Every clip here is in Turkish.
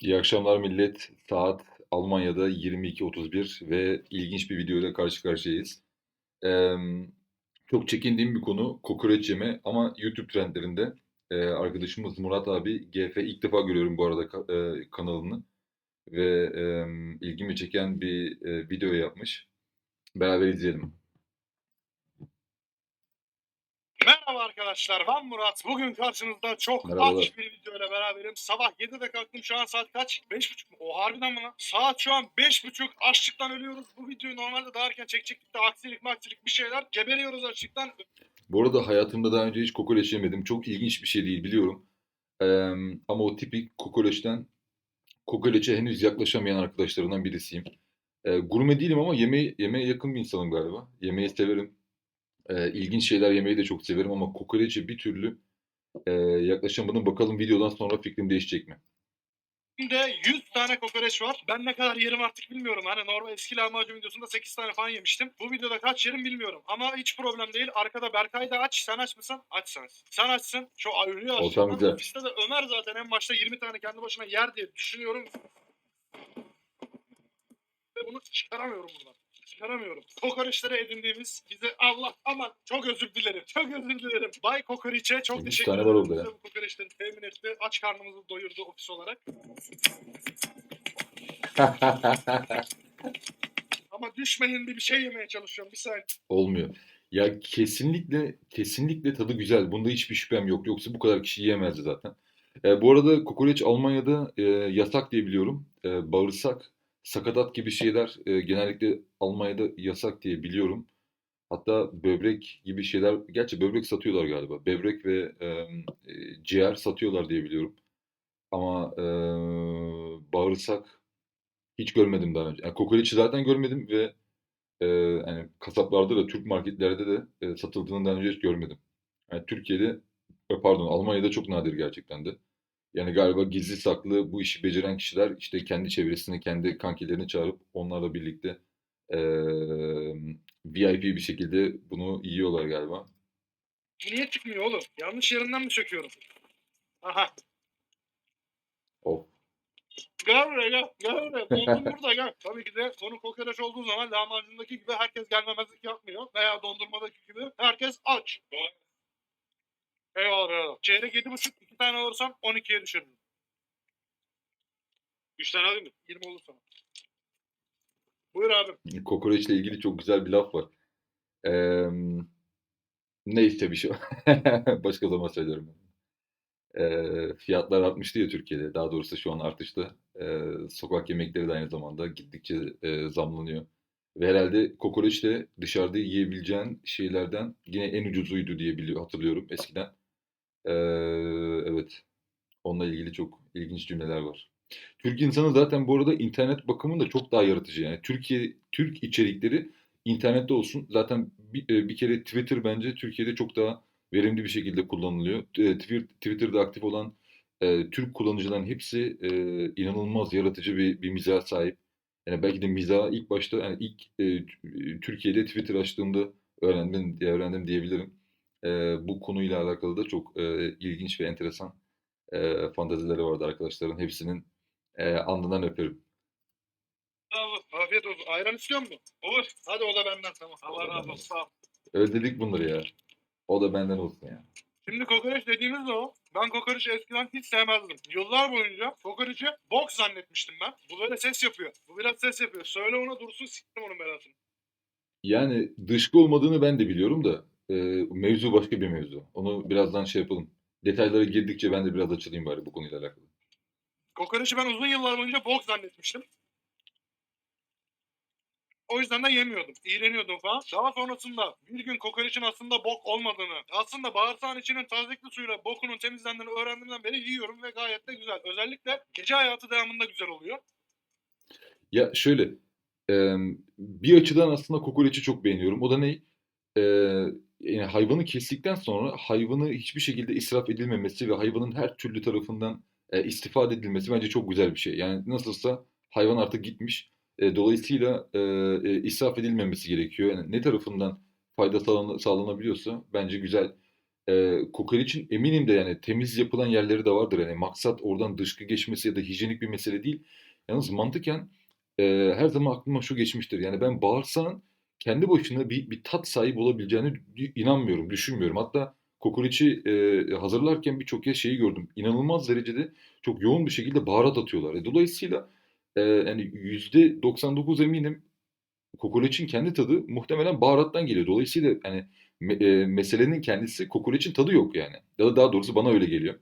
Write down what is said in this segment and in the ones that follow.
İyi akşamlar millet. Saat Almanya'da 22.31 ve ilginç bir videoyla karşı karşıyayız. Eee, çok çekindiğim bir konu kokoreç yeme ama YouTube trendlerinde eee, arkadaşımız Murat abi GF ilk defa görüyorum bu arada eee, kanalını ve eee, ilgimi çeken bir eee, video yapmış. Beraber izleyelim. Merhaba arkadaşlar ben Murat. Bugün karşınızda çok Merhabalar. aç bir videoyla beraberim. Sabah 7'de kalktım şu an saat kaç? 5.30 mu? O harbiden mi lan? Saat şu an 5.30 açlıktan ölüyoruz. Bu videoyu normalde daha erken çekecektik de aksilik maksilik bir şeyler. Geberiyoruz açlıktan. Bu arada hayatımda daha önce hiç kokoreç yemedim. Çok ilginç bir şey değil biliyorum. Eee, ama o tipik kokoreçten kokoreçe henüz yaklaşamayan arkadaşlarından birisiyim. Eee, gurme değilim ama yemeği, yemeğe yakın bir insanım galiba. Yemeği severim. Eee ilginç şeyler yemeyi de çok severim ama kokoreçe bir türlü eee, yaklaşamadım. Bakalım videodan sonra fikrim değişecek mi? Şimdi 100 tane kokoreç var. Ben ne kadar yerim artık bilmiyorum. Hani normal eski lahmacun videosunda 8 tane falan yemiştim. Bu videoda kaç yerim bilmiyorum. Ama hiç problem değil. Arkada Berkay da aç. Sen aç mısın? Açsın. Sen açsın. Ölüyor Ortam açlıktan. güzel. Ofiste de Ömer zaten en başta 20 tane kendi başına yer diye düşünüyorum. Ve bunu çıkaramıyorum buradan. Çıkaramıyorum. Kokoreçlere edindiğimiz bize Allah aman çok özür dilerim. Çok özür dilerim. Bay Kokoreç'e çok Yüz teşekkür tane ederim. orada ya. Bize bu kokoreçleri temin etti. Aç karnımızı doyurdu ofis olarak. Ama düşmeyin bir bir şey yemeye çalışıyorum. Bir saniye. Olmuyor. Ya kesinlikle kesinlikle tadı güzel. Bunda hiçbir şüphem yok. Yoksa bu kadar kişi yiyemezdi zaten. Eee, bu arada kokoreç Almanya'da eee, yasak diye biliyorum. Eee, bağırsak, sakatat gibi şeyler eee, genellikle Almanya'da yasak diye biliyorum. Hatta böbrek gibi şeyler, gerçi böbrek satıyorlar galiba. Böbrek ve em, e, ciğer satıyorlar diye biliyorum. Ama e, bağırsak hiç görmedim daha önce. Yani kokoreçi zaten görmedim ve e, yani kasaplarda da Türk marketlerde de e, satıldığını daha önce hiç görmedim. Yani Türkiye'de, e, pardon Almanya'da çok nadir gerçekten de. Yani galiba gizli saklı bu işi beceren kişiler işte kendi çevresini, kendi kankilerini çağırıp onlarla birlikte e, VIP bir şekilde bunu yiyorlar galiba. Bu niye çıkmıyor oğlum? Yanlış yerinden mi çöküyorum? Aha. Of. Gel buraya gel. Gel buraya. Dondum burada gel. Tabii ki de konu kokoreç olduğu zaman lahmacundaki gibi herkes gelmemezlik yapmıyor. Veya dondurmadaki gibi herkes aç. Eyvallah eyvallah. Çeyrek yedi buçuk. İki tane alırsam 12'ye düşürürüm. Üç tane alayım mı? 20 olur sana. Buyur abi. Kokoreçle ilgili çok güzel bir laf var. Eee, neyse bir şey. Başka zaman söylerim. Eee, fiyatlar artmıştı ya Türkiye'de. Daha doğrusu şu an artışta. Eee, sokak yemekleri de aynı zamanda gittikçe eee, zamlanıyor. Ve herhalde kokoreç de dışarıda yiyebileceğin şeylerden yine en ucuzuydu diye biliyor, hatırlıyorum eskiden. Eee, evet. Onunla ilgili çok ilginç cümleler var. Türk insanı zaten bu arada internet bakımında çok daha yaratıcı. Yani Türkiye Türk içerikleri internette olsun. Zaten bir, bir kere Twitter bence Türkiye'de çok daha verimli bir şekilde kullanılıyor. Twitter- Twitter'da aktif olan e, Türk kullanıcıların hepsi e, inanılmaz yaratıcı bir, bir mizaha sahip. Yani belki de mizahı ilk başta yani ilk e, Türkiye'de Twitter açtığımda öğrendim, öğrendim diyebilirim. E, bu konuyla alakalı da çok e, ilginç ve enteresan e, fantezileri vardı arkadaşların. Hepsinin e, alnından öperim. Bravo. Afiyet olsun. Ayran istiyor musun? Olur. Hadi o da benden tamam. Allah razı olsun. Sağ ol. Özledik bunları ya. O da benden olsun ya. Şimdi kokoreç dediğimiz de o. Ben kokoreçi eskiden hiç sevmezdim. Yıllar boyunca kokoreçi bok zannetmiştim ben. Bu böyle ses yapıyor. Bu biraz ses yapıyor. Söyle ona dursun siktim onun belasını. Yani dışkı olmadığını ben de biliyorum da e, mevzu başka bir mevzu. Onu birazdan şey yapalım. Detaylara girdikçe ben de biraz açılayım bari bu konuyla alakalı. Kokoreçi ben uzun yıllar boyunca bok zannetmiştim. O yüzden de yemiyordum. İğreniyordum falan. Daha sonrasında bir gün kokoreçin aslında bok olmadığını, aslında bağırsağın içinin tazikli suyla bokunun temizlendiğini öğrendiğimden beri yiyorum ve gayet de güzel. Özellikle gece hayatı devamında güzel oluyor. Ya şöyle, e, bir açıdan aslında kokoreçi çok beğeniyorum. O da ne? E, yani hayvanı kestikten sonra hayvanı hiçbir şekilde israf edilmemesi ve hayvanın her türlü tarafından e, istifade edilmesi bence çok güzel bir şey. Yani nasılsa hayvan artık gitmiş. E, dolayısıyla e, e, israf edilmemesi gerekiyor. Yani ne tarafından fayda sağlan- sağlanabiliyorsa bence güzel Ee, kokoreçin eminim de yani temiz yapılan yerleri de vardır. Yani maksat oradan dışkı geçmesi ya da hijyenik bir mesele değil. Yalnız mantıken e, her zaman aklıma şu geçmiştir. Yani ben bağırsağın kendi başına bir, bir tat sahibi olabileceğini inanmıyorum, düşünmüyorum. Hatta kokoreçi e, hazırlarken birçok kez şeyi gördüm. İnanılmaz derecede çok yoğun bir şekilde baharat atıyorlar. E, dolayısıyla e, yani %99 eminim kokoreçin kendi tadı muhtemelen baharattan geliyor. Dolayısıyla hani me- e, meselenin kendisi kokoreçin tadı yok yani. Ya da daha doğrusu bana öyle geliyor.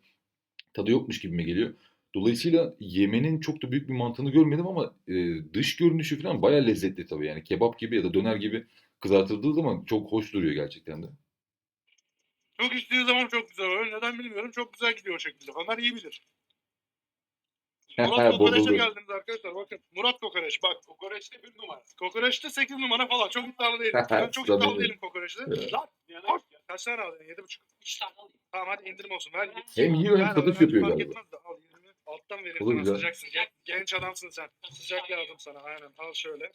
Tadı yokmuş gibime geliyor. Dolayısıyla yemenin çok da büyük bir mantığını görmedim ama e, dış görünüşü falan bayağı lezzetli tabii yani. Kebap gibi ya da döner gibi kızartıldığı zaman çok hoş duruyor gerçekten de. Çok içtiği zaman çok güzel oluyor. Neden bilmiyorum. Çok güzel gidiyor o şekilde. Ömer iyi bilir. Murat Kokoreç'e geldiniz arkadaşlar. Bakın Murat Kokoreç. Bak Kokoreçte bir numara. Kokoreç'te 8 numara falan. Çok iddialı değilim. Ben çok iddialı değilim Kokoreç'te. Lan Yani kaç tane aldın? 7,5. 3 tane alayım. Tamam hadi indirim olsun. Ver git. Hem yiyor hem satış yapıyor galiba. etmez de al 20. Alttan vereyim O da sana güzel. sıcaksın. Gen- genç adamsın sen. Sıcak lazım sana aynen. Al şöyle.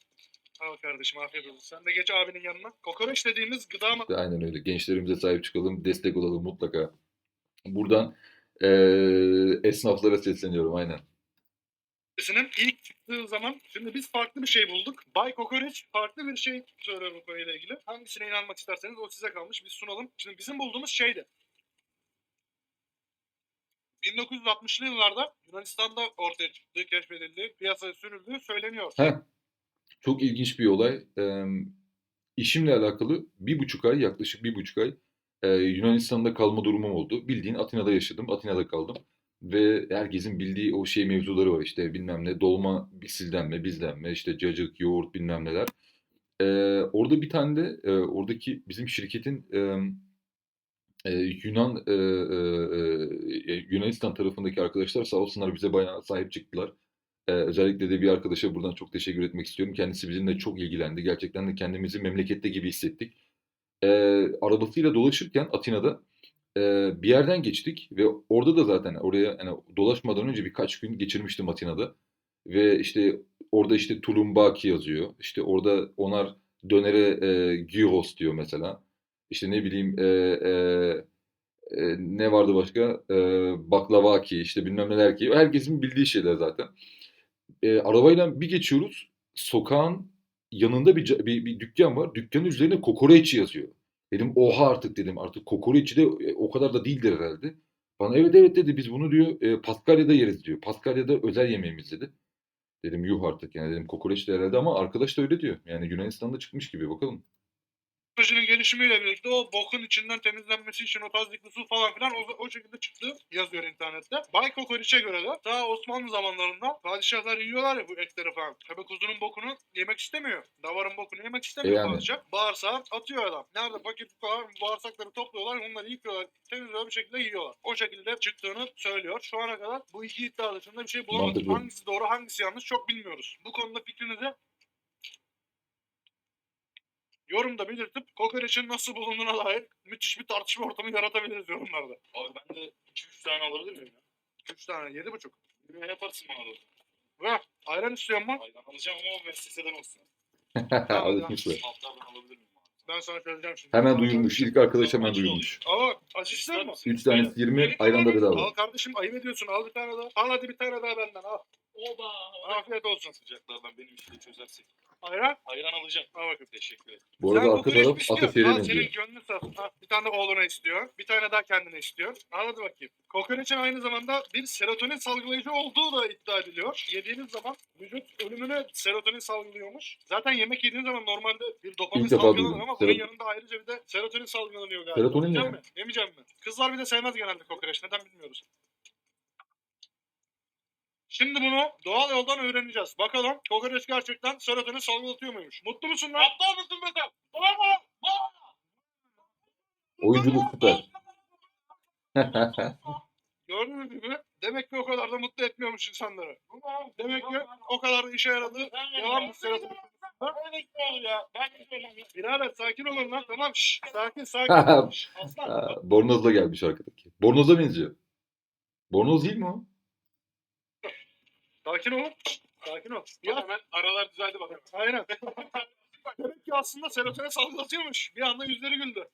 Al kardeşim afiyet olsun. Sen de geç abinin yanına. Kokoreç dediğimiz gıda mı? Aynen öyle. Gençlerimize sahip çıkalım, destek olalım mutlaka. Buradan eee, esnaflara sesleniyorum aynen. Sinin ilk çıktığı zaman şimdi biz farklı bir şey bulduk. Bay Kokoreç farklı bir şey söylüyor bu konuyla ilgili. Hangisine inanmak isterseniz o size kalmış. Biz sunalım. Şimdi bizim bulduğumuz şeydi. 1960'lı yıllarda Yunanistan'da ortaya çıktığı, keşfedildi, piyasaya sürüldüğü söyleniyor. Heh, çok ilginç bir olay. Eee işimle alakalı bir buçuk ay, yaklaşık bir buçuk ay eee, Yunanistan'da kalma durumum oldu. Bildiğin Atina'da yaşadım, Atina'da kaldım. Ve herkesin bildiği o şey mevzuları var işte bilmem ne, dolma, sildenme, bizlenme, işte cacık, yoğurt bilmem neler. Eee, orada bir tane de eee, oradaki bizim şirketin eee, eee, Yunan eee, eee, Yunanistan tarafındaki arkadaşlar sağ olsunlar bize bayağı sahip çıktılar. Eee, özellikle de bir arkadaşa buradan çok teşekkür etmek istiyorum. Kendisi bizimle çok ilgilendi. Gerçekten de kendimizi memlekette gibi hissettik. Eee, arabasıyla dolaşırken Atina'da eee, bir yerden geçtik ve orada da zaten oraya hani dolaşmadan önce birkaç gün geçirmiştim Atina'da. Ve işte orada işte Tulumbaki yazıyor. İşte orada onlar dönere eee gyros diyor mesela. İşte ne bileyim eee, eee, eee, ne vardı başka? Eee baklavaki işte bilmem neler ki. Herkesin bildiği şeyler zaten. Eee, arabayla bir geçiyoruz. Sokağın yanında bir, bir, bir dükkan var. Dükkanın üzerine kokoreç yazıyor. Dedim oha artık dedim. Artık kokoreçi de e, o kadar da değildir herhalde. Bana evet evet dedi biz bunu diyor e, Paskalya'da yeriz diyor. Paskalya'da özel yemeğimiz dedi. Dedim yuh artık yani dedim kokoreç de herhalde ama arkadaş da öyle diyor. Yani Yunanistan'da çıkmış gibi bakalım. Teknolojinin gelişimiyle birlikte o bokun içinden temizlenmesi için o tazikli su falan filan o, o şekilde çıktı yazıyor internette. Bay Kokoreç'e göre de daha Osmanlı zamanlarında padişahlar yiyorlar ya bu etleri falan. Tabi kuzunun bokunu yemek istemiyor. Davarın bokunu yemek istemiyor yani. padişah. Bağırsağı atıyor adam. Nerede paket var bağırsakları topluyorlar onları yıkıyorlar. Temizliyor bir şekilde yiyorlar. O şekilde çıktığını söylüyor. Şu ana kadar bu iki iddia dışında bir şey bulamadık. Hangisi doğru hangisi yanlış çok bilmiyoruz. Bu konuda fikrinizi yorumda belirtip kokoreçin nasıl bulunduğuna dair müthiş bir tartışma ortamı yaratabiliriz yorumlarda. Abi ben de 2-3 tane alabilir miyim ya? 3 tane, yedi buçuk. Ne yaparsın bana da? Ve ayran istiyorum mu? Aynen alacağım ama o müesseseden olsun. Alışmışlar. Hatta ben alabilir miyim? Ben sana söyleyeceğim şimdi. Hemen duyulmuş. İlk arkadaş hemen duyulmuş. Aa, acı ister mi? 3 tanesi 20 ayran da bedava. Al kardeşim ayıp ediyorsun. Al bir tane daha. Al hadi bir tane daha benden al. Oba! Afiyet olsun. Sıcaklardan benim işi de çözersek. Ayran. Ayran alacağım. Al bakayım. Teşekkür ederim. Bu arada mi istiyorsun? Ataşehir'e Al senin gönlün sağ olsun. Ha, Bir tane oğluna istiyor. Bir tane daha kendine istiyor. Al hadi bakayım. Kokoreçin aynı zamanda bir serotonin salgılayıcı olduğu da iddia ediliyor. Yediğiniz zaman vücut ölümüne serotonin salgılıyormuş. Zaten yemek yediğiniz zaman normalde bir dopamin İlk defa salgılanır duydum. ama bunun Serot- yanında ayrıca bir de serotonin salgılanıyor galiba. Serotonin ne Yemeyeceğim mi? Yemeyeceğim mi? Kızlar bir de sevmez genelde kokoreç. Neden bilmiyoruz. Şimdi bunu doğal yoldan öğreneceğiz. Bakalım kokoreç gerçekten serotonin salgılatıyor muymuş? Mutlu musun lan? Aptal mısın be sen? Oyunculuk süper. Gördüğünüz gibi demek ki o kadar da mutlu etmiyormuş insanları. Demek ki o kadar da işe yaradı. Yalan mı serotonin? ya. Ben de söyleyeyim. Birader sakin olun lan tamam şşş. Sakin sakin. Aslan. Bornozla gelmiş arkadaki. Bornoza benziyor. Bornoz değil mi o? Sakin olun. Sakin ol. Ya Ya hemen aralar düzeldi bak. aynen. Demek ki aslında serotonin salgılatıyormuş. Bir anda yüzleri güldü.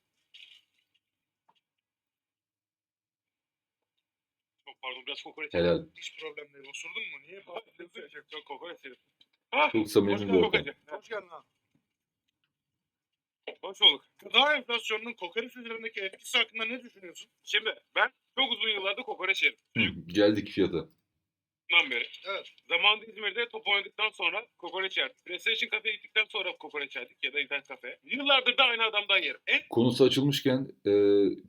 Pardon biraz kokoreç. Helal. Hiç problem değil. Osurdun mu? Niye? Çok kokoreç yedim. Ah, Çok hoş samimi geldin bir ortam. kokacı. Hoş geldin abi. Hoş bulduk. Gıda enflasyonunun kokoreç üzerindeki etkisi hakkında ne düşünüyorsun? Şimdi ben çok uzun yıllarda kokoreç yedim. Hı, Geldik fiyata. Bundan beri. Evet. Zamanında İzmir'de top oynadıktan sonra kokoreç yerdik. PlayStation kafeye gittikten sonra kokoreç yerdik ya da internet kafeye. Yıllardır da aynı adamdan yerim. En Konusu açılmışken e,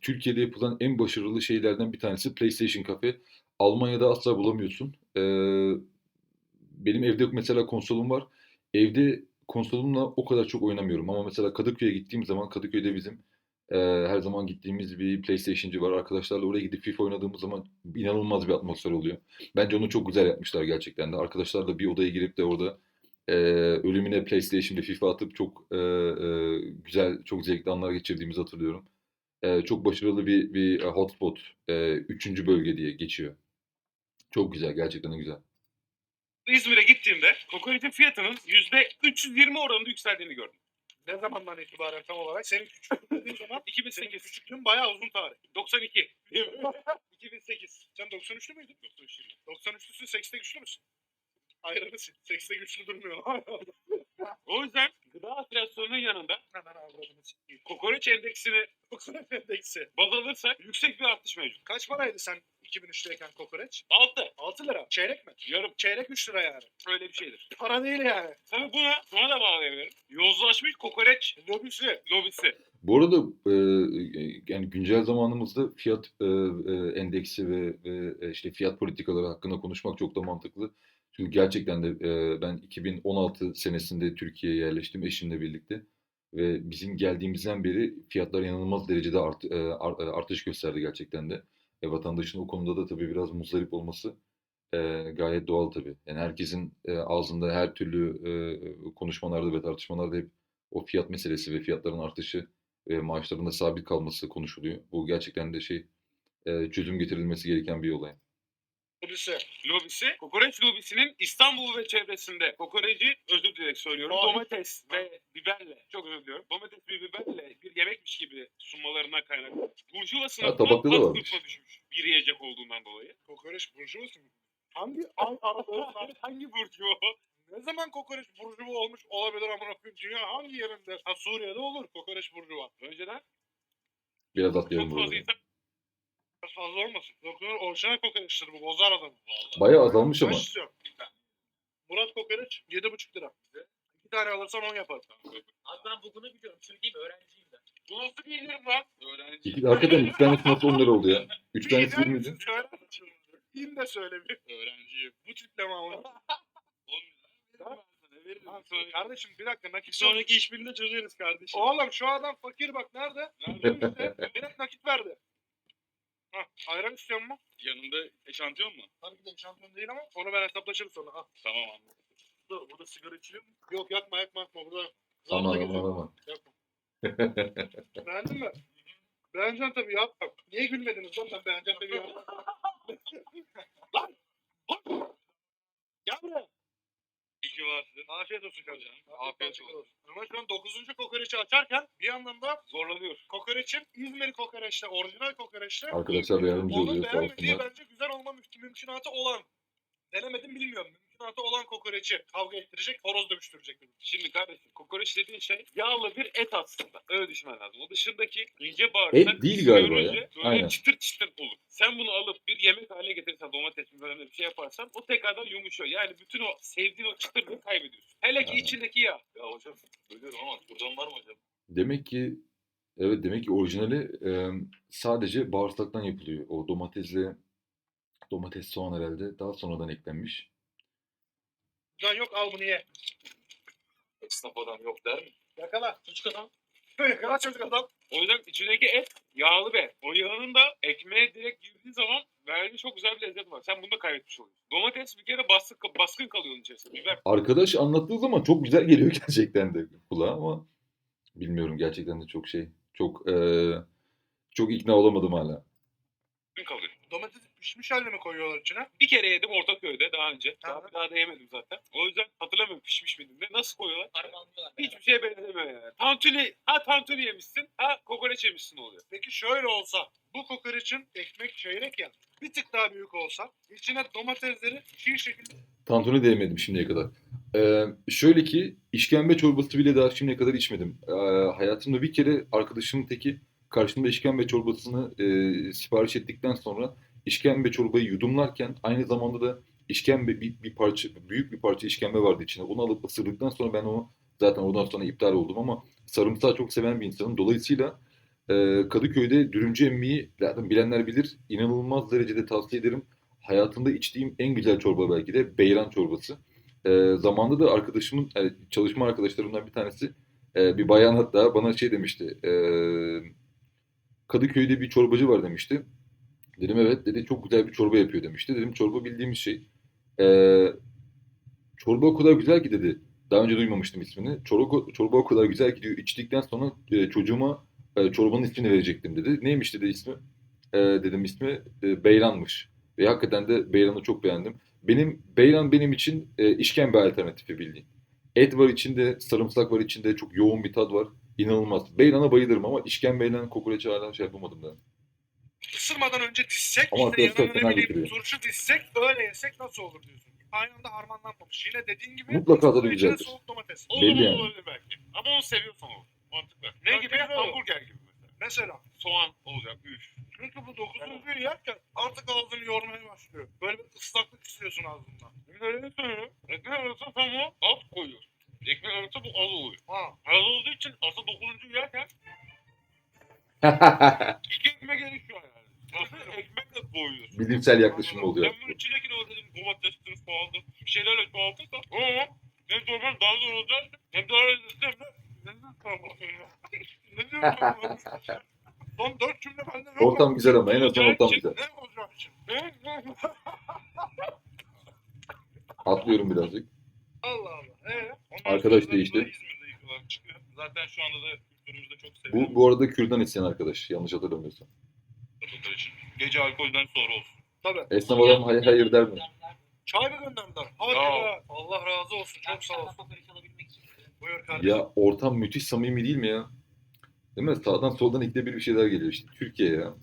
Türkiye'de yapılan en başarılı şeylerden bir tanesi PlayStation Cafe. Almanya'da asla bulamıyorsun. E, benim evde mesela konsolum var. Evde konsolumla o kadar çok oynamıyorum. Ama mesela Kadıköy'e gittiğim zaman Kadıköy'de bizim e, her zaman gittiğimiz bir PlayStation'cı var. Arkadaşlarla oraya gidip FIFA oynadığımız zaman inanılmaz bir atmosfer oluyor. Bence onu çok güzel yapmışlar gerçekten de. Arkadaşlarla bir odaya girip de orada e, ölümüne PlayStation ve FIFA atıp çok e, e, güzel, çok zevkli anlar geçirdiğimizi hatırlıyorum. E, çok başarılı bir bir hotspot. E, üçüncü bölge diye geçiyor. Çok güzel, gerçekten güzel. İzmir'e gittiğimde kokoreçin fiyatının %320 oranında yükseldiğini gördüm. Ne zamandan itibaren tam olarak? Senin küçüklüğün zaman 2008. senin küçüklüğün bayağı uzun tarih. 92. 2008. Sen 93'lü müydün? 93. 93'lüsün 8'de güçlü müsün? Ayrılısın. 8'de güçlü durmuyor. O yüzden gıda enflasyonunun yanında Hemen avradını sikeyim. kokoreç endeksini Kokoreç endeksi. baz alırsak yüksek bir artış mevcut. Kaç paraydı sen 2003'teyken kokoreç? 6. 6 lira. Çeyrek mi? Yarım. Çeyrek 3 lira yani. Öyle bir şeydir. Para değil yani. Tabii buna, buna da bağlayabilirim. Yozlaşmış kokoreç Lobisi. lobisi. Bu arada e, yani güncel zamanımızda fiyat e, e, endeksi ve, ve e, işte fiyat politikaları hakkında konuşmak çok da mantıklı. Çünkü gerçekten de e, ben 2016 senesinde Türkiye'ye yerleştim eşimle birlikte ve bizim geldiğimizden beri fiyatlar inanılmaz derecede art, e, e, artış gösterdi gerçekten de. E, vatandaşın o konuda da tabii biraz muzdarip olması e, gayet doğal tabii. Yani herkesin e, ağzında her türlü e, konuşmalarda ve tartışmalarda hep o fiyat meselesi ve fiyatların artışı ve maaşların da sabit kalması konuşuluyor. Bu gerçekten de şey e, çözüm getirilmesi gereken bir olay. Lobisi. Lobisi. Kokoreç lobisinin İstanbul ve çevresinde kokoreci özür dileyerek söylüyorum. Domates ve biberle çok özür diliyorum. Domates ve biberle bir yemekmiş gibi sunmalarından kaynaklı. Burjuva sınıfına tabakta da az varmış. düşmüş. Bir yiyecek olduğundan dolayı. Kokoreç burjuva mı? Hangi ay aralığında Hangi burjuva? ne zaman kokoreç burjuva olmuş olabilir amına koyayım? Dünya hangi yerinde? Ha Suriye'de olur kokoreç burjuva. Önceden Biraz atlayalım çok fazla burada. insan Biraz fazla olmasın. Doktor orijinal kokoreçtir bu. Bozar adamı. Bayağı azalmış ama. Kaç istiyorsun? Murat kokoreç 7,5 lira. İki tane alırsan 10 yapar. Abi ben bugünü biliyorum. Söyleyeyim öğrenciyim ben. Bu nasıl bir indirim lan? Öğrenci. İki, hakikaten iki tanesi nasıl 10 lira oldu ya? Üç tanesi gider 20 misin? Söyle. İn de söyle bir. Öğrenciyim. Bu tipleme ama. 10 lira. Veririm. Lan Sonra- Kardeşim bir dakika nakit sonraki işbirliğinde çözeriz kardeşim. Oğlum şu adam fakir bak nerede? Nerede? Direkt nakit verdi. Hah, ayran istiyor mu? Yanında eşantiyon mu? Tabii ki de şampiyon değil ama onu ben hesaplaşırım sonra. Ha. Tamam anladım. Burada, burada sigara içiliyor mu? Yok yakma yakma yakma burada. Aman aman aman. Yakma. Beğendin mi? Beğeneceksin tabii ya. Bak, niye gülmediniz lan ben beğeneceğim tabii ya. lan! Lan! Gel buraya. Ki varsın. Afiyet olsun kardeşim. Afiyet olsun. Ama şu an 9. kokoreçi açarken bir yandan da Zorlanıyor. kokoreçin İzmir kokoreçte, orijinal kokoreçte Arkadaşlar da yardımcı onun oluyor sağ beğenmediği olsunlar. bence güzel olma mümkün- mümkünatı olan. Denemedim bilmiyorum. Mümkünatı olan kokoreçi kavga ettirecek, horoz dövüştürecek. Şimdi kardeşim kokoreç dediğin şey yağlı bir et aslında. Öyle düşünmen lazım. O dışındaki ince bağırsak Et değil galiba ya. Böyle Aynen. çıtır çıtır olur. Sen bunu alıp bir yemek haline getirirsen domates mi böyle bir şey yaparsan o tekrardan yumuşuyor. Yani bütün o sevdiğin o çıtırlığı kaybediyorsun. Hele ki Aynen. içindeki yağ. Ya hocam bölüyorum ama buradan var mı hocam? Demek ki evet demek ki orijinali e, sadece bağırsaktan yapılıyor. O domatesle domates soğan herhalde daha sonradan eklenmiş. Lan yok al bunu ye. Esnaf adam yok der mi? Yakala. Çocuk adam. Yakala çocuk adam. O yüzden içindeki et yağlı bir et. O yağının da ekmeğe direkt girdiği zaman verdiği çok güzel bir lezzet var. Sen bunu da kaybetmiş oluyorsun. Domates bir kere baskın, baskın kalıyor onun içerisinde. Biber Arkadaş anlattığı zaman çok güzel geliyor gerçekten de kulağa ama bilmiyorum gerçekten de çok şey çok e, çok ikna olamadım hala. kalıyor. Domates Pişmiş halde mi koyuyorlar içine? Bir kere yedim Ortaköy'de daha önce. Daha Aha. bir daha da yemedim zaten. O yüzden hatırlamıyorum pişmiş miydim de. Nasıl koyuyorlar? Harmanlıyorlar. Hiçbir şeye benzemiyor yani. Tantuni, ha tantuni yemişsin, ha kokoreç yemişsin oluyor. Peki şöyle olsa bu kokoreçin ekmek çeyrek ya bir tık daha büyük olsa içine domatesleri çiğ şekilde Tantuni de yemedim şimdiye kadar. Ee, şöyle ki işkembe çorbası bile daha şimdiye kadar içmedim. Ee, hayatımda bir kere arkadaşımın teki karşımda işkembe çorbasını e, sipariş ettikten sonra işkembe çorbayı yudumlarken aynı zamanda da işkembe bir, bir parça büyük bir parça işkembe vardı içinde. Onu alıp ısırdıktan sonra ben onu zaten ondan sonra iptal oldum ama sarımsağı çok seven bir insanım. Dolayısıyla e, Kadıköy'de dürümcü emmiyi zaten bilenler bilir. İnanılmaz derecede tavsiye ederim. Hayatımda içtiğim en güzel çorba belki de beyran çorbası. E, zamanında da arkadaşımın, yani çalışma arkadaşlarımdan bir tanesi e, bir bayan hatta bana şey demişti. E, Kadıköy'de bir çorbacı var demişti. Dedim evet dedi çok güzel bir çorba yapıyor demişti. Dedim çorba bildiğimiz şey. E, çorba o kadar güzel ki dedi. Daha önce duymamıştım ismini. Çorba, çorba o kadar güzel ki diyor. İçtikten sonra e, çocuğuma e, çorbanın ismini verecektim dedi. Neymiş dedi ismi? E, dedim ismi e, Beyran'mış. Ve hakikaten de Beyran'ı çok beğendim. Benim Beyran benim için e, işkembe alternatifi bildiğin. Et var içinde, sarımsak var içinde, çok yoğun bir tat var. İnanılmaz. Beyran'a bayılırım ama işkembeyle kokoreçi hala şey yapamadım ben. Isırmadan önce dizsek Ama işte yanına ne bileyim turşu dizsek öyle yesek nasıl olur diyorsun. Aynı anda harmanlanmamış. Yine dediğin gibi Mutlaka tadı içine güzeldir. soğuk domates. O Belli yani. olabilir belki. Ama onu seviyorsan olur. Mantıklı. Ne Bence gibi? olur. Hamburger gibi mesela. Mesela Soğan olacak, üf. çünkü bu dokuzuncuyu yerken artık ağzını yormaya başlıyor. Böyle bir ıslaklık istiyorsun ağzından. Bir de öyle söylüyorum. Ekmek arası sen bunu az koyuyorsun. Ekmek arası bu az oluyor. Ha. Az olduğu için aslında dokuzuncu yerken iki ekmek erişiyor yani. Ekmekle doyuyorsun. Bilimsel yaklaşım oluyor. Ben bunun içindekini o dedim domatestir, soğandır. Bir şeylerle çoğaltırsa o hem çorban daha zor olacak hem daha lezzetli hem de. Ne diyorum ben? Son dört cümle bende yok. Ortam güzel ama en azından ortam güzel. Ne olacak için? Atlıyorum birazcık. Allah Allah. Ee? Arkadaş değişti. da İzmir'de yıkılan çıkıyor. Zaten şu anda da kültürümüzde çok seviyorum. Bu, bu arada Kürdan isteyen arkadaş. Yanlış hatırlamıyorsam. Çocuklar için. Gece alkolden sonra olsun. Tabii. Esnaf adam hayır, hayır der mi? Çay mı gönderdiler? Hadi Ya. Allah razı olsun. Çok sağ olsun. Buyur kardeşim. Ya ortam müthiş samimi değil mi ya? Değil mi? Sağdan soldan ikide bir bir şeyler geliyor işte. Türkiye ya.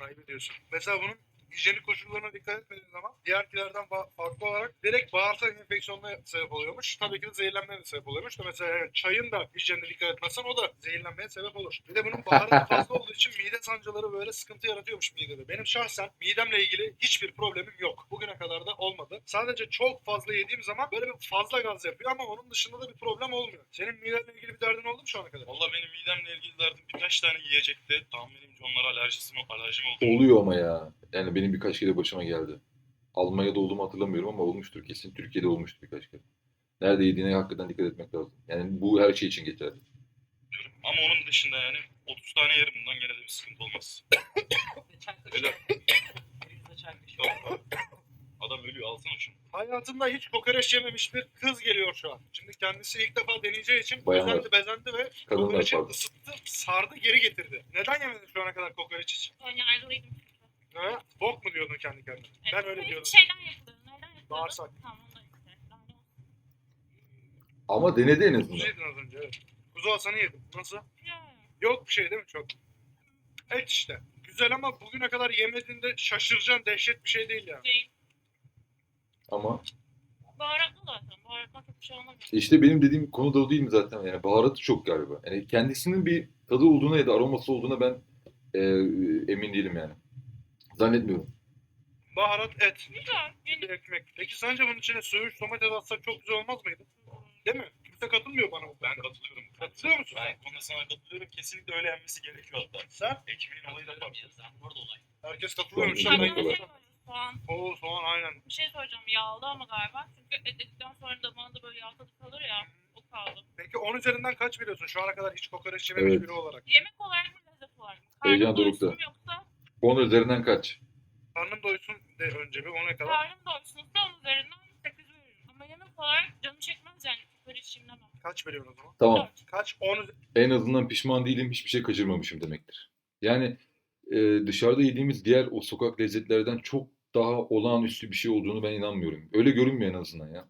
Ayıp ediyorsun. Mesela bunun hijyenik koşullarına dikkat etmediğin zaman diğerkilerden fa- farklı olarak direkt bağırsak enfeksiyonuna sebep oluyormuş. Tabii ki de zehirlenmeye de sebep oluyormuş. Da mesela yani çayın da hijyenine dikkat etmezsen o da zehirlenmeye sebep olur. Bir de bunun baharatı fazla olduğu için mide sancıları böyle sıkıntı yaratıyormuş midede. Benim şahsen midemle ilgili hiçbir problemim yok. Bugüne kadar da olmadı. Sadece çok fazla yediğim zaman böyle bir fazla gaz yapıyor ama onun dışında da bir problem olmuyor. Senin midenle ilgili bir derdin oldu mu şu ana kadar? Valla benim midemle ilgili derdim birkaç tane yiyecekte. Tahminimce onlara alerjisi alerjim oldu. Oluyor ama ya. Yani benim birkaç kere başıma geldi. Almanya'da olduğumu hatırlamıyorum ama olmuştur kesin. Türkiye'de olmuştur birkaç kere. Nerede yediğine hakikaten dikkat etmek lazım. Yani bu her şey için geçerli. Ama onun dışında yani 30 tane yerim bundan gene de bir sıkıntı olmaz. Adam ölüyor alsana şunu. Hayatında hiç kokoreç yememiş bir kız geliyor şu an. Şimdi kendisi ilk defa deneyeceği için Bayanlar. bezendi bezendi ve Kadınlar kokoreçi pardon. ısıttı, sardı, geri getirdi. Neden yemedin şu ana kadar kokoreç hiç? Önyargılıydım. Ne? Bok mu diyordun kendi kendine? Ben öyle diyordum. Şeyden yaptım? Bağırsak. Tamam? Ama denedi en Kuzu azından. yedin az önce evet. Kuzu Hasan'ı yedim. Nasıl? Ya, Yok bir şey değil mi çok? Et işte. Güzel ama bugüne kadar yemediğinde şaşıracaksın dehşet bir şey değil yani. Değil. Ama Baharatlı zaten. Baharatla çok bir şey olmaz. işte benim dediğim konu da o değil mi zaten? Yani baharatı çok galiba. Yani kendisinin bir tadı olduğuna ya da aroması olduğuna ben e, emin değilim yani. Zannetmiyorum. Baharat, et, Güzel. ekmek. Peki sence bunun içine söğüş, domates atsak çok güzel olmaz mıydı? Değil mi? Kimse katılmıyor bana bu. Ben katılıyorum. Katılıyor musun Ben konuda sana katılıyorum. Kesinlikle öyle yenmesi gerekiyor hatta. Sen? Ekmeğin olayı da farklı. Herkes katılıyormuş. Şu Sen an Sen bir ben... Soğan. Oo soğan aynen. Bir şey soracağım. Yağlı ama galiba. Çünkü et ettikten sonra damağında böyle yağ tadı kalır ya. O kaldı. Peki 10 üzerinden kaç veriyorsun şu ana kadar hiç kokoreç yememiş Evet. biri olarak? Yemek olarak mı lezzet olarak mı? Heyecan doysun dorukta. mu yoksa 10 üzerinden kaç? Karnım doysun de önce bir ona kadar. karnım doysunsa onun üzerinden 8 veririm. Ama yemek olarak canım çekmez yani. Kokoreç yemem. Kaç veriyorsun o zaman? Tamam. Kaç? 10 üzer- En azından pişman değilim. Hiçbir şey kaçırmamışım demektir. Yani e, dışarıda yediğimiz diğer o sokak lezzetlerden çok daha olağanüstü bir şey olduğunu ben inanmıyorum. Öyle görünmüyor en azından ya.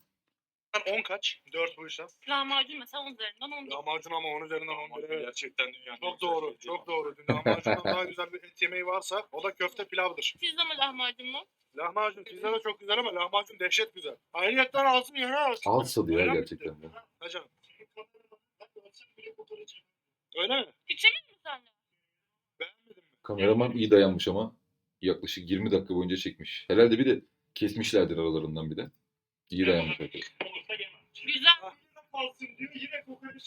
Ben 10 kaç? 4 bu işlem. Lahmacun mesela 10 üzerinden 10 değil. Lahmacun ama 10 üzerinden 10 Ama evet. gerçekten dünyanın en Çok güzel doğru, şey değil çok doğru. Lahmacundan daha güzel bir et yemeği varsa o da köfte pilavdır. Pizza mı lahmacun mu? Lahmacun, pizza da çok güzel ama lahmacun dehşet güzel. Ayrıyetten ağzını yere alsın. Ağız tadı ya Öyle mi? gerçekten. de. Ha canım. Öyle mi? İçemiyor musun sen de? Beğenmedin mi? Kameraman iyi dayanmış ama yaklaşık 20 dakika boyunca çekmiş. Herhalde bir de kesmişlerdir aralarından bir de. Olursa yemem. Güzel.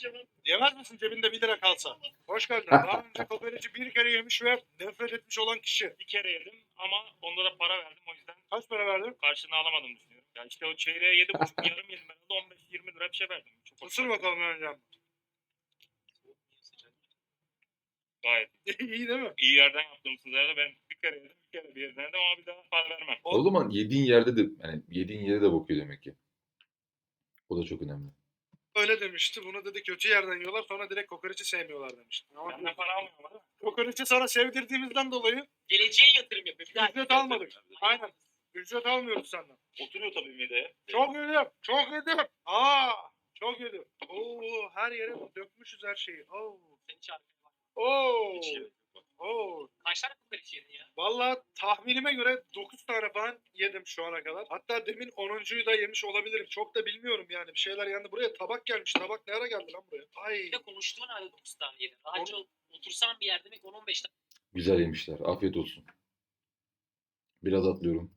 Yemem. Yemez misin cebinde 1 lira kalsa? Hoş geldin. Daha önce kokoreci bir kere yemiş ve nefret etmiş olan kişi. Bir kere yedim ama onlara para verdim o yüzden Kaç para verdin? karşılığını alamadım düşünüyorum. Ya işte o çeyreğe yedi buçuk yarım yedim ben de 15-20 lira bir şey verdim. Çok. Isır bakalım önce. Gayet İyi değil mi? iyi yerden yaptığım sizlerde ben kere yedim bir kere bir yerden yedim ama bir daha para vermem. O zaman yediğin yerde de yani yediğin yere de bakıyor demek ki. O da çok önemli. Öyle demişti. Bunu dedi kötü yerden yiyorlar sonra direkt kokoreci sevmiyorlar demişti. Ama Benden para almıyorlar. ama. kokoreci sana sevdirdiğimizden dolayı Geleceğe yatırım yapıyor. Bir daha ücret almadık. Aynen. Ücret almıyoruz senden. Oturuyor tabii mideye. Çok yedim. Çok yedim. Aa, çok yedim. Oo, her yere dökmüşüz her şeyi. Oo. Seni çarpıyor. Oo. Hiç. Oo. Kaç tane kokoreç yedin ya? Valla tahminime göre 9 tane falan yedim şu ana kadar. Hatta demin 10.yu da yemiş olabilirim. Çok da bilmiyorum yani. Bir şeyler yandı. Buraya tabak gelmiş. Tabak ne ara geldi lan buraya? Ay. Bir de konuştuğun halde 9 tane yedin. Rahatça otursan bir yer demek 10-15 tane. Güzel yemişler. Afiyet olsun. Biraz atlıyorum.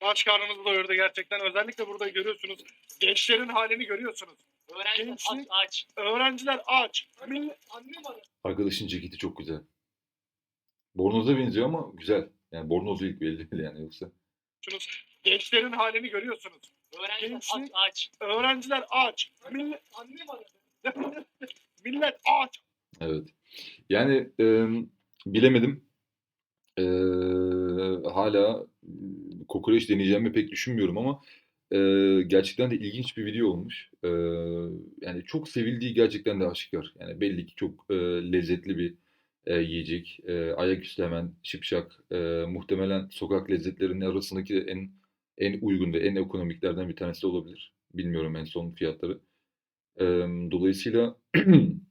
Aç karnımızı doyurdu gerçekten. Özellikle burada görüyorsunuz. Gençlerin halini görüyorsunuz. Öğrenciler aç Gençlik- aç. Öğrenciler aç. Millet, annem. Arkadaşın ceketi çok güzel. Bornoza benziyor ama güzel. Yani bornozu ilk belli değil yani yoksa. Gençlerin halini görüyorsunuz. Öğrenciler Gençlik- aç aç. Öğrenciler aç. Millet. Millet aç. Evet. Yani e, bilemedim. E, hala kokoreç deneyeceğimi pek düşünmüyorum ama e, gerçekten de ilginç bir video olmuş. E, yani çok sevildiği gerçekten de aşikar. Yani belli ki çok e, lezzetli bir e, yiyecek. E, ayaküstü hemen şipşak. E, muhtemelen sokak lezzetlerinin arasındaki en en uygun ve en ekonomiklerden bir tanesi olabilir. Bilmiyorum en son fiyatları. E, dolayısıyla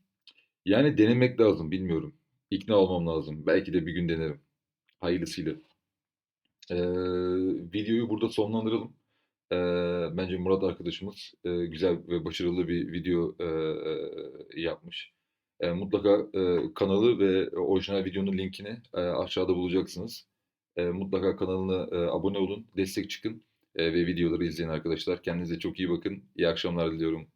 Yani denemek lazım, bilmiyorum. İkna olmam lazım. Belki de bir gün denerim. Hayırlısıyla. Ee, videoyu burada sonlandıralım. Ee, bence Murat arkadaşımız e, güzel ve başarılı bir video e, e, yapmış. E, mutlaka e, kanalı ve orijinal videonun linkini e, aşağıda bulacaksınız. E, mutlaka kanalına e, abone olun, destek çıkın e, ve videoları izleyin arkadaşlar. Kendinize çok iyi bakın. İyi akşamlar diliyorum.